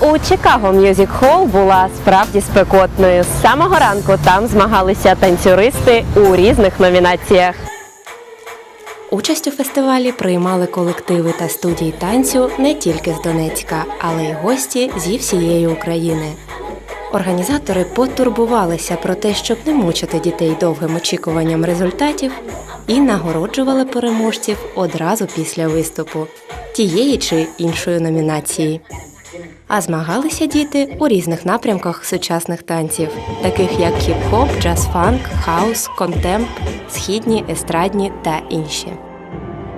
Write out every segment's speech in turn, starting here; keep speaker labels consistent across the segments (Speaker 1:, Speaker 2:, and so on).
Speaker 1: У Чикаго М'юзік Холл була справді спекотною. З самого ранку там змагалися танцюристи у різних номінаціях. Участь у фестивалі приймали колективи та студії танцю не тільки з Донецька, але й гості зі всієї України. Організатори потурбувалися про те, щоб не мучити дітей довгим очікуванням результатів, і нагороджували переможців одразу після виступу тієї чи іншої номінації. А змагалися діти у різних напрямках сучасних танців, таких як хіп-хоп, джаз-фанк, хаус, контемп, східні, естрадні та інші.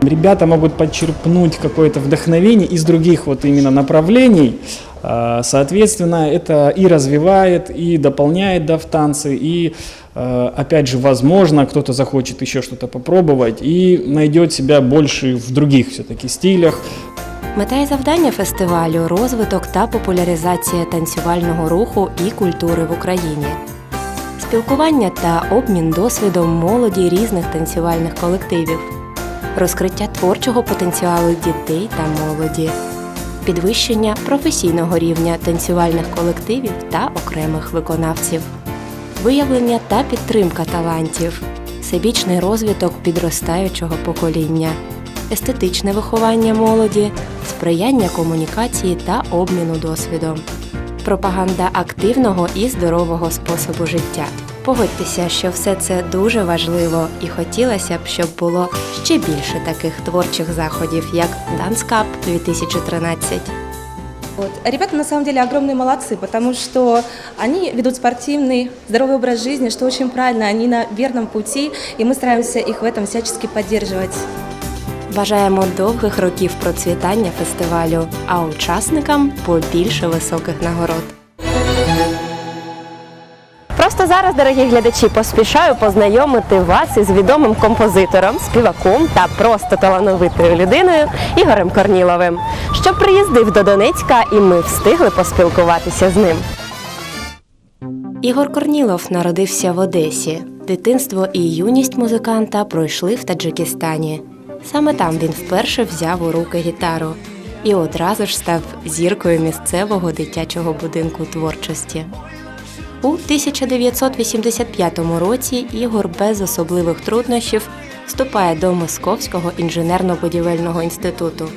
Speaker 2: Ребята могут подчерпнуть какое-то вдохновение из других вот именно направлений. А, Соответственно, это и развивает, и дополняет да, в танцы, и э, опять же, возможно, кто-то захочет еще что-то попробовать и найдет себя больше в других все-таки стилях.
Speaker 1: Мета і завдання фестивалю розвиток та популяризація танцювального руху і культури в Україні. Спілкування та обмін досвідом молоді різних танцювальних колективів, розкриття творчого потенціалу дітей та молоді, підвищення професійного рівня танцювальних колективів та окремих виконавців, виявлення та підтримка талантів, всебічний розвиток підростаючого покоління, естетичне виховання молоді, сприяння комунікації та обміну досвідом, пропаганда активного і здорового способу життя. Погодьтеся, що все це дуже важливо, і хотілося б, щоб було ще більше таких творчих заходів, як Dance Cup 2013.
Speaker 3: Вот. А Ребята на самом деле огромные молодцы, потому что они ведут спортивный, здоровый образ жизни, что очень правильно, они на верном пути, и мы стараемся их в этом всячески поддерживать.
Speaker 1: Бажаємо довгих років процвітання фестивалю, а учасникам побільше високих нагород. Просто зараз, дорогі глядачі, поспішаю познайомити вас із відомим композитором, співаком та просто талановитою людиною Ігорем Корніловим, що приїздив до Донецька, і ми встигли поспілкуватися з ним. Ігор Корнілов народився в Одесі. Дитинство і юність музиканта пройшли в Таджикистані. Саме там він вперше взяв у руки гітару і одразу ж став зіркою місцевого дитячого будинку творчості. У 1985 році Ігор без особливих труднощів вступає до Московського інженерно-будівельного інституту.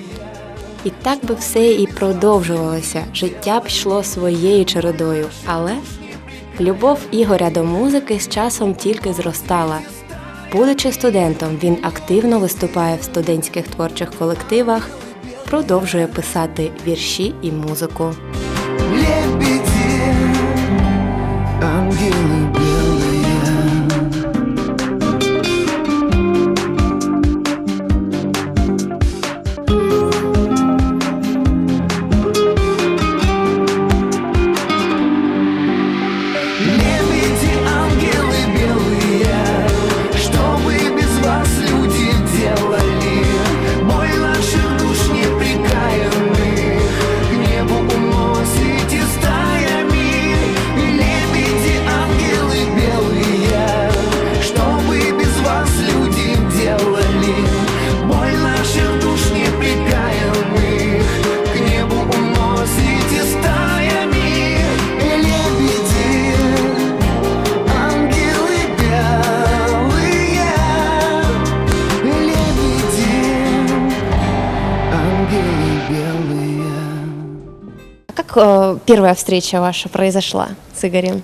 Speaker 1: І так би все і продовжувалося. Життя б йшло своєю чередою. Але любов Ігоря до музики з часом тільки зростала. Будучи студентом, він активно виступає в студентських творчих колективах, продовжує писати вірші і музику. Первая встреча ваша произошла с Игорем?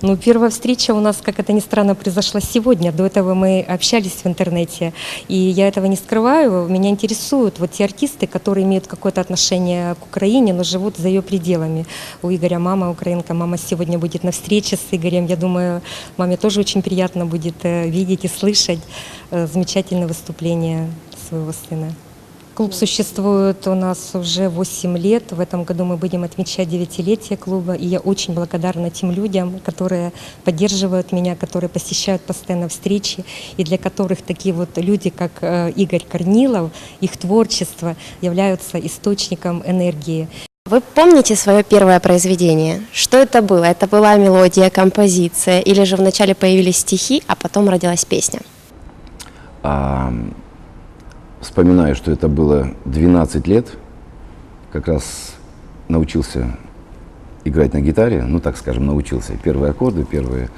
Speaker 4: Ну, первая встреча у нас, как это ни странно, произошла сегодня. До этого мы общались в интернете. И я этого не скрываю. Меня интересуют вот те артисты, которые имеют какое-то отношение к Украине, но живут за ее пределами. У Игоря мама украинка. Мама сегодня будет на встрече с Игорем. Я думаю, маме тоже очень приятно будет э, видеть и слышать э, замечательное выступление своего сына. Клуб существует у нас уже 8 лет. В этом году мы будем отмечать девятилетие клуба. И я очень благодарна тем людям, которые поддерживают меня, которые посещают постоянно встречи, и для которых такие вот люди, как э, Игорь Корнилов, их творчество являются источником энергии.
Speaker 1: Вы помните свое первое произведение? Что это было? Это была мелодия, композиция, или же вначале появились стихи, а потом родилась песня?
Speaker 5: Вспоминаю, что это было 12 лет. Как раз научился играть на гитаре, ну так скажем, научился. Первые аккорды, первые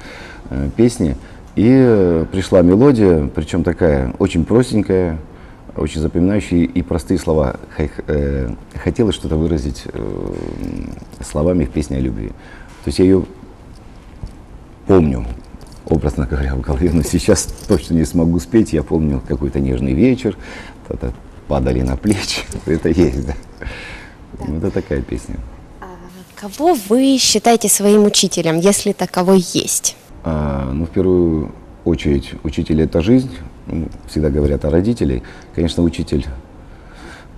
Speaker 5: э, песни. И э, пришла мелодия, причем такая очень простенькая, очень запоминающая и простые слова. Э, хотелось что-то выразить э, словами в песне о любви. То есть я ее помню, образно говоря, в голове, но сейчас точно не смогу спеть. Я помню какой-то нежный вечер, это падали на плечи, это есть, да. Ну, это такая песня.
Speaker 1: Кого вы считаете своим учителем, если таковой есть?
Speaker 5: А, ну, в первую очередь, учитель – это жизнь. Ну, Всегда говорят о родителей. Конечно, учитель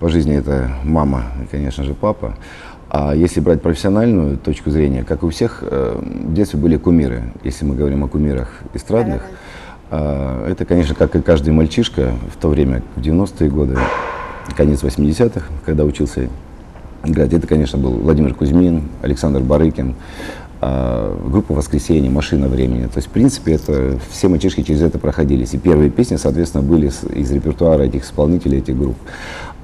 Speaker 5: по жизни – это мама и, конечно же, папа. А если брать профессиональную точку зрения, как у всех, э, в детстве были кумиры. Если мы говорим о кумирах эстрадных, а, это, конечно, как и каждый мальчишка в то время, в 90-е годы, конец 80-х, когда учился играть. Это, конечно, был Владимир Кузьмин, Александр Барыкин, а, группа «Воскресенье», «Машина времени». То есть, в принципе, это, все мальчишки через это проходились. И первые песни, соответственно, были из репертуара этих исполнителей, этих групп.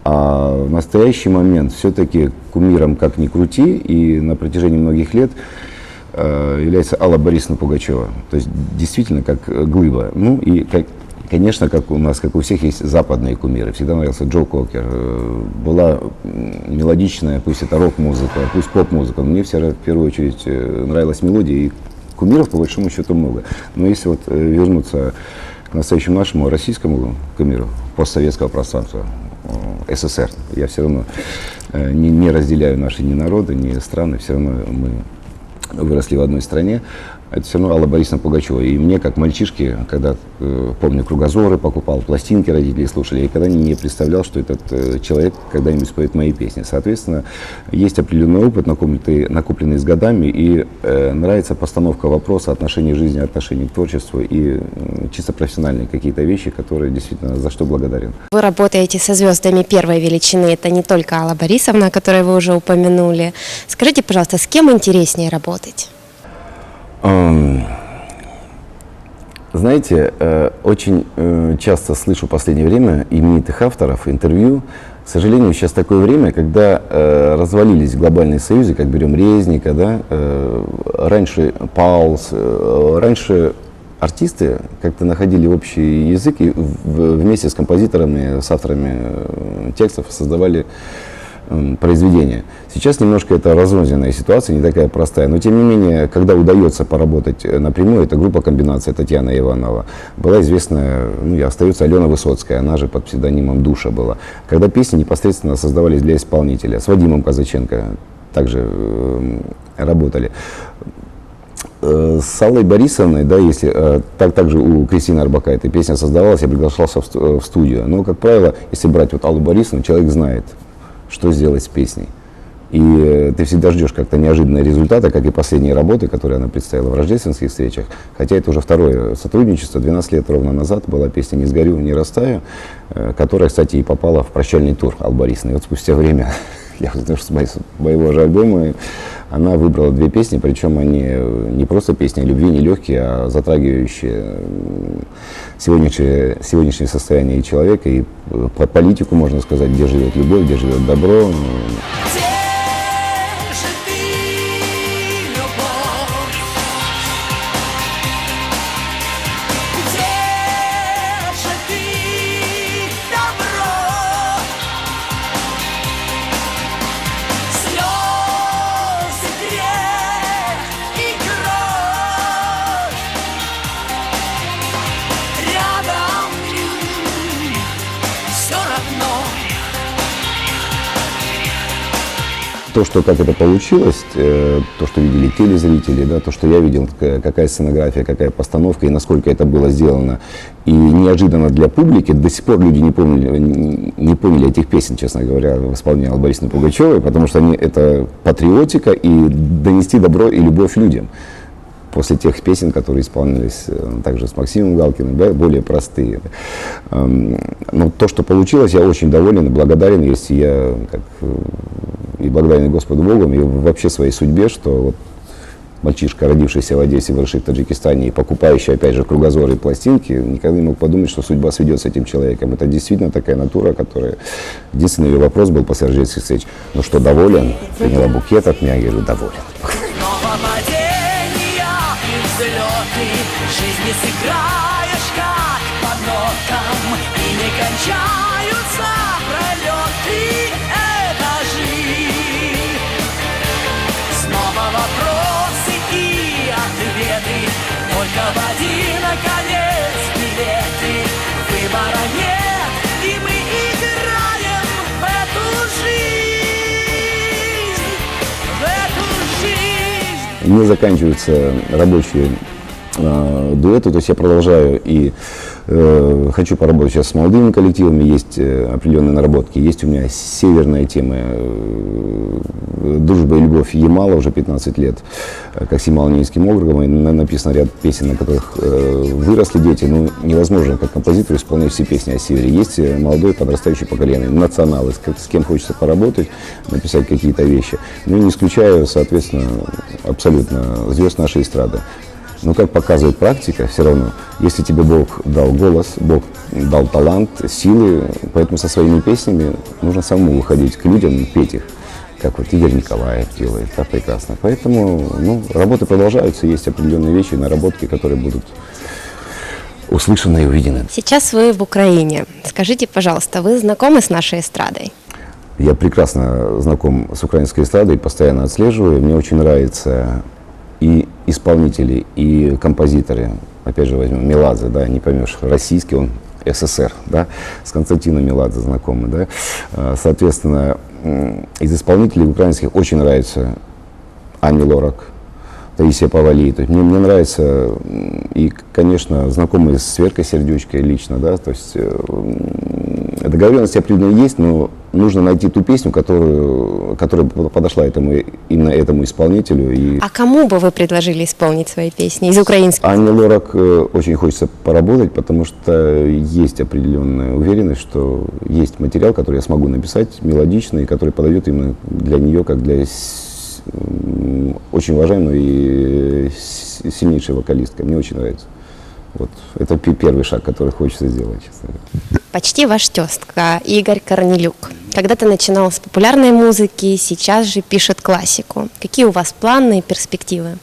Speaker 5: А в настоящий момент все-таки кумиром, как ни крути, и на протяжении многих лет э, является Алла Борисовна Пугачева. То есть действительно как глыба. Ну и, как, конечно, как у нас, как у всех, есть западные кумиры. Всегда нравился Джо Кокер. Э, Была мелодичная, пусть это рок-музыка, пусть поп-музыка. Мне в первую очередь э, нравилась мелодия. И кумиров, по большому счету, много. Но если вот вернуться к настоящему нашему российскому кумиру постсоветского пространства, СССР, я все равно э, не, не разделяю наши ни народы, ни страны, все равно мы выросли в одной стране, это все равно Алла Борисовна Пугачева. И мне, как мальчишке, когда, э, помню, кругозоры покупал, пластинки родители слушали, я никогда не, представлял, что этот э, человек когда-нибудь споет мои песни. Соответственно, есть определенный опыт, накопленный, накопленный с годами, и э, нравится постановка вопроса отношений жизни, отношений к творчеству и э, чисто профессиональные какие-то вещи, которые действительно за что благодарен.
Speaker 1: Вы работаете со звездами первой величины. Это не только Алла Борисовна, о которой вы уже упомянули. Скажите, пожалуйста, с кем интереснее работать?
Speaker 5: Ам, Знаете, э, очень э, часто слышу в последнее время именитых авторов интервью. К сожалению, сейчас такое время, когда э, развалились глобальные союзы, как берем Резника, да, раньше Паулс, раньше артисты как-то находили общий язык и вместе с композиторами, с авторами текстов создавали произведения. Сейчас немножко это разрозненная ситуация, не такая простая. Но тем не менее, когда удается поработать э, напрямую, это группа комбинация Татьяна Иванова. Была известная, ну и остается Алена Высоцкая, она же под псевдонимом Душа была. Когда песни непосредственно создавались для исполнителя. С Вадимом Казаченко также э, работали. Э, С Аллой Борисовной, да, если э, так также у Кристины Арбака эта песня создавалась, я приглашался в, сту- в студию. Но, как правило, если брать вот Аллу Борисовну, человек знает, что сделать с песней. И э, ты всегда ждешь как-то неожиданного результата, как и последние работы, которые она представила в рождественских встречах. Хотя это уже второе сотрудничество. 12 лет ровно назад была песня «Не сгорю, не растаю», э, которая, кстати, и попала в прощальный тур. И вот спустя время, я узнал, что с моего же альбома, она выбрала две песни, причем они э, не просто песни любви, не легкие, а затрагивающие м, сегодняшнее, сегодняшнее состояние человека и э, по политику, можно сказать, где живет любовь, где живет добро. То, что как это получилось, э, то, что видели телезрители, да, то, что я видел, какая сценография, какая постановка и насколько это было сделано. И неожиданно для публики, до сих пор люди не помнили, не- поняли этих песен, честно говоря, Аллы Борисовны Пугачевой, потому что они, это патриотика и донести добро и любовь людям. После тех песен, которые исполнились э, также с Максимом Галкиным, более простые. Эм, Но то, что получилось, я очень доволен и благодарен, если я как, э, и благодарен Господу Богу, и вообще своей судьбе, что вот мальчишка, родившийся в Одессе, выросший в Таджикистане и покупающий, опять же, кругозоры и пластинки, никогда не мог подумать, что судьба сведет с этим человеком. Это действительно такая натура, которая... Единственный ее вопрос был после рождественских встреч. Ну что, доволен? Приняла букет от меня, я говорю, доволен.
Speaker 6: Жизни сыграешь как по нотам И не кончаются пролеты. Это жизнь. Снова вопросы и ответы Только в один конец билеты. Выбора нет,
Speaker 5: не заканчиваются рабочие э, дуэты, то есть я продолжаю и э, хочу поработать сейчас с молодыми коллективами, есть э, определенные наработки, есть у меня северная тема э, «Дружба и любовь» Ямала уже 15 лет, э, как с Ямало-Ненецким округом, и на- написано ряд песен, на которых э, выросли дети, ну невозможно как композитор исполнять все песни о севере. Есть э, молодое подрастающее поколение, националы, с, с кем хочется поработать, написать какие-то вещи. Ну не исключаю, соответственно, абсолютно звезд нашей эстрады. Но как показывает практика, все равно, если тебе Бог дал голос, Бог дал талант, силы, поэтому со своими песнями нужно самому выходить к людям, петь их, как вот Игорь Николаев делает, так прекрасно. Поэтому ну, работы продолжаются, есть определенные вещи, наработки, которые будут услышаны и увидены.
Speaker 1: Сейчас вы в Украине. Скажите, пожалуйста, вы знакомы с нашей эстрадой?
Speaker 5: Я прекрасно знаком с украинской эстрадой, постоянно отслеживаю. Мне очень нравятся и исполнители, и композиторы. Опять же возьмем Меладзе, да, не поймешь, российский он, СССР, да, с Константином Меладзе знакомы, да. А, Соответственно, из исполнителей украинских очень нравится Ани Лорак, Таисия Павали. То есть мне, мне нравится и, конечно, знакомые с Веркой Сердючкой лично, да, то есть э, договоренности определенно есть, но нужно найти ту песню, которую, которая подошла этому, именно этому исполнителю. И
Speaker 1: А кому бы вы предложили исполнить свои песни из украинских?
Speaker 5: Анне Лорак э, очень хочется поработать, потому что есть определенная уверенность, что есть материал, который я смогу написать, мелодичный, который подойдет именно для нее, как для очень уважаемой и сильнейшей вокалисткой. Мне очень нравится. Вот. Это пе- первый шаг, который хочется сделать, честно говоря.
Speaker 1: Почти ваш тезка Игорь Корнелюк. Когда-то начинал с популярной музыки, сейчас же пишет классику. Какие у вас планы и перспективы?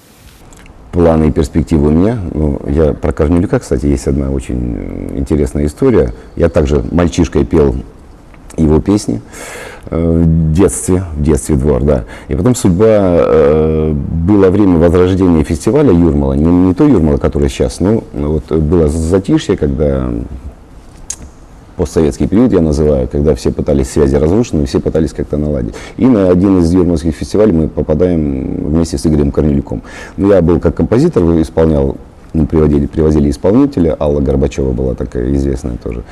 Speaker 5: планы и перспективы у меня. Ну, я про Корнелюка, кстати, есть одна очень э, интересная история. Я также мальчишкой пел его песни э, в детстве, в детстве двор, да. И потом судьба, э, было время возрождения фестиваля Юрмала, не, не то Юрмала, которое сейчас, но вот было затишье, когда постсоветский период я называю, когда все пытались связи разрушены, все пытались как-то наладить. И на один из юрмальских фестивалей мы попадаем вместе с Игорем Корнелюком. Ну, я был как композитор, исполнял, мы приводили, привозили исполнителя, Алла Горбачева была такая известная тоже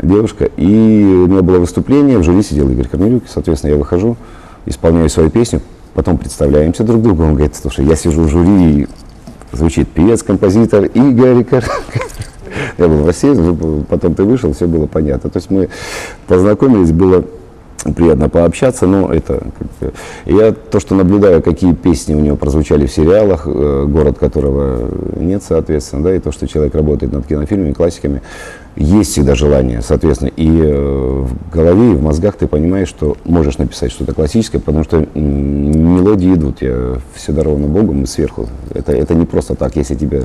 Speaker 5: девушка. И у меня было выступление, в жюри сидел Игорь Корнелюк, соответственно, я выхожу, исполняю свою песню, потом представляемся друг другу, он говорит, слушай, я сижу в жюри, звучит певец, композитор Игорь Корнелюк. Я был в России, потом ты вышел, все было понятно. То есть мы познакомились, было приятно пообщаться, но это. Я то, что наблюдаю, какие песни у него прозвучали в сериалах, э, город которого нет, соответственно, да, и то, что человек работает над кинофильмами, классиками, есть всегда желание, соответственно, и э, в голове, и в мозгах ты понимаешь, что можешь написать что-то классическое, потому что мелодии идут, я все даровано Богом и сверху. Это, это не просто так, если тебе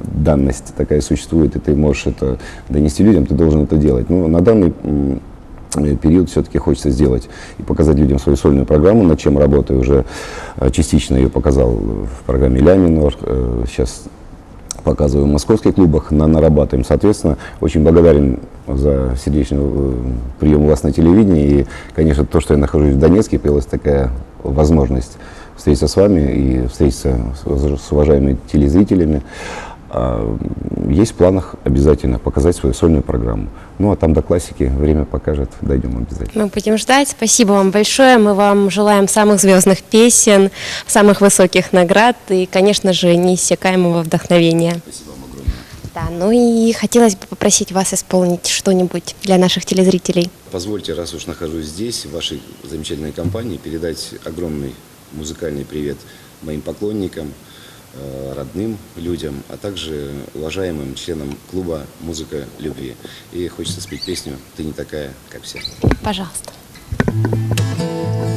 Speaker 5: данность такая существует, и ты можешь это донести людям, ты должен это делать. Но на данный период все-таки хочется сделать и показать людям свою сольную программу, над чем работаю уже э, частично ее показал в программе «Ля минор», э, сейчас показываю в московских клубах, на, нарабатываем. Соответственно, очень благодарен за сердечный э, прием у вас на телевидении. И, конечно, то, что я нахожусь в Донецке, появилась такая возможность встретиться с вами и встретиться с уважаемыми телезрителями. А, Есть в планах обязательно показать свою сольную программу. Ну, а там до классики время покажет, дойдем обязательно.
Speaker 1: Мы будем ждать. Спасибо вам большое. Мы вам желаем самых звездных песен, самых высоких наград и, конечно же, неиссякаемого вдохновения. Спасибо вам огромное. Да, ну и хотелось бы попросить вас исполнить что-нибудь для наших телезрителей.
Speaker 5: Позвольте, раз уж нахожусь здесь, в вашей замечательной компании, передать огромный музыкальный привет моим поклонникам, родным людям, а также уважаемым членам клуба «Музыка любви». И хочется спеть песню «Ты не такая, как все».
Speaker 1: Пожалуйста.
Speaker 6: Ты